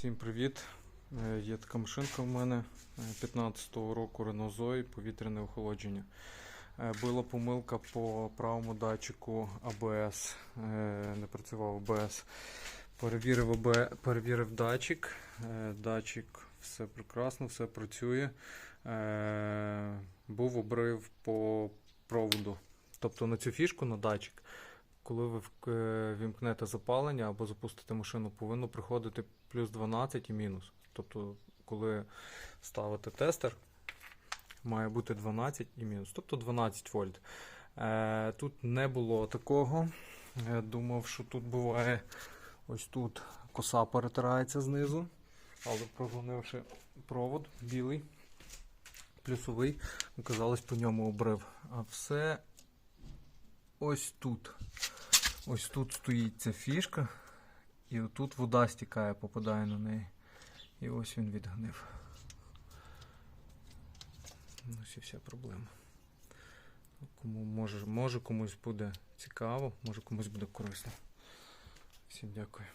Всім привіт! Е, Є така машинка в мене е, 15-го року Renault повітряне охолодження. Е, Була помилка по правому датчику е, Не працював ABS. Перевірив, АБ... Перевірив датчик. Е, Датчик все прекрасно, все працює. Е, Був обрив по проводу. Тобто на цю фішку, на датчик, коли ви е, вімкнете запалення або запустите машину, повинно приходити плюс 12 і мінус. Тобто, коли ставите тестер, має бути 12 і мінус. Тобто 12 вольт. Е, тут не було такого. Я думав, що тут буває ось тут коса перетирається знизу, але прозвонивши провод білий, плюсовий, оказалось по ньому обрив. А все ось тут. Ось тут стоїть ця фішка, і отут вода стікає, попадає на неї. І ось він відгнив. Ось і вся проблема. Кому може, може комусь буде цікаво, може комусь буде корисно. Всім дякую.